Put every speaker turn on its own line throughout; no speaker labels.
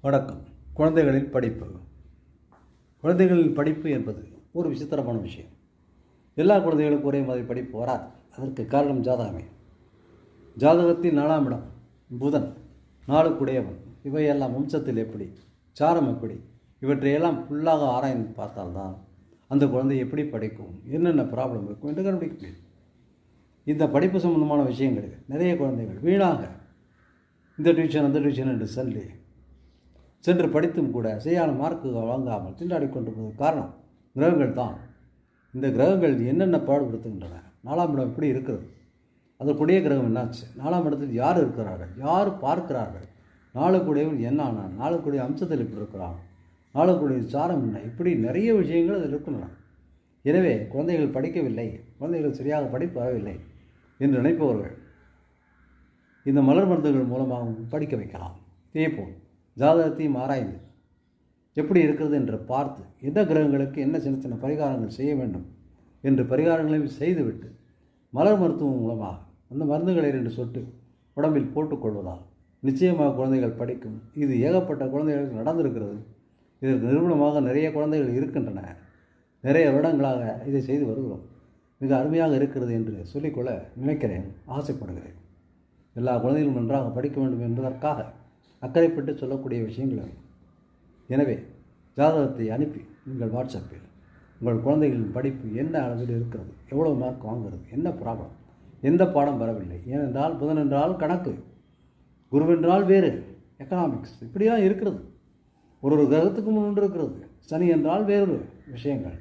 வணக்கம். குழந்தைகளின் படிப்பு. குழந்தைகளின் படிப்பு என்பது ஒரு விசித்திரமான விஷயம். எல்லா குழந்தைகளுக்கும் ஒரே மாதிரி படிப்பு வராது. அதற்கு காரணம் ஜாதகமே. ஜாதகத்தில் நாலாம் இடம் புதன். நாளுக்குடையவன். இவையெல்லாம் வம்சத்தில் எப்படி? சாரம் எப்படி? இவற்றையெல்லாம் ஃபுல்லாக ஆராய்ந்து பார்த்தால்தான் அந்த குழந்தை எப்படி படிக்கும்? என்னென்ன ப்ராப்ளம் இருக்கும் என்று கண்டுபிடிக்க முடியும் இந்த படிப்பு சம்பந்தமான விஷயங்களுக்கு நிறைய குழந்தைகள் வீணாக. இந்த டியூஷன் அந்த டியூஷன் என்று சொல்லி சென்று படித்தும் கூட சரியான மார்க்கு வழங்காமல் திண்டாடி கொண்டிருப்பதற்கு காரணம் கிரகங்கள் தான். இந்த கிரகங்கள் என்னென்ன பாடுபடுத்துகின்றன? நாலாம் இடம் எப்படி இருக்கிறது? அதற்குடைய கிரகம் என்னாச்சு? நாலாம் இடத்தில் யார் இருக்கிறார்கள்? யார் பார்க்கிறார்கள்? நாளுக்குடையவன் என்ன ஆனான்? நாளுக்குடைய அம்சத்தில் இப்படி இருக்கிறான்? நாளுக்குடைய சாரம் என்ன? இப்படி நிறைய விஷயங்கள் அதில் இருக்கின்றன. எனவே குழந்தைகள் படிக்கவில்லை குழந்தைகள் சரியாக படிப்பவில்லை என்று நினைப்பவர்கள் இந்த மலர் மருந்துகள் மூலமாகவும் படிக்க வைக்கலாம். இதேபோல் ஜாதகத்தையும் ஆராய்ந்து எப்படி இருக்கிறது என்று பார்த்து எந்த கிரகங்களுக்கு என்ன சின்ன சின்ன பரிகாரங்கள் செய்ய வேண்டும் என்று பரிகாரங்களையும் செய்துவிட்டு மலர் மருத்துவம் மூலமாக அந்த மருந்துகளை ரெண்டு சொட்டு உடம்பில் போட்டுக்கொள்வதால் நிச்சயமாக குழந்தைகள் படிக்கும். இது ஏகப்பட்ட குழந்தைகளுக்கு நடந்திருக்கிறது. இதற்கு நிறுவனமாக நிறைய குழந்தைகள் இருக்கின்றன. நிறைய வருடங்களாக இதை செய்து வருகிறோம். மிக அருமையாக இருக்கிறது என்று சொல்லிக்கொள்ள நினைக்கிறேன். ஆசைப்படுகிறேன். எல்லா குழந்தைகளும் நன்றாக படிக்க வேண்டும் என்பதற்காக அக்கறைப்பட்டு சொல்லக்கூடிய விஷயங்கள் அவை. எனவே ஜாதகத்தை அனுப்பி உங்கள் வாட்ஸ்அப்பில் உங்கள் குழந்தைகளின் படிப்பு என்ன அளவில் இருக்கிறது எவ்வளோ மார்க் வாங்குறது என்ன ப்ராப்ளம் எந்த பாடம் வரவில்லை ஏனென்றால் புதன் என்றால் கணக்கு குருவென்றால் வேறு எக்கனாமிக்ஸ் இப்படிலாம் இருக்கிறது ஒரு ஒரு கிரகத்துக்கு முன் இருக்கிறது சனி என்றால் வேறொரு விஷயங்கள்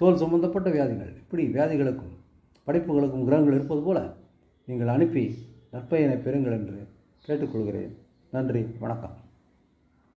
தோல் சம்பந்தப்பட்ட வியாதிகள் இப்படி வியாதிகளுக்கும் படிப்புகளுக்கும் கிரகங்கள் இருப்பது போல நீங்கள் அனுப்பி நற்பயனை பெறுங்கள் என்று கேட்டுக்கொள்கிறேன் நன்றி வணக்கம்.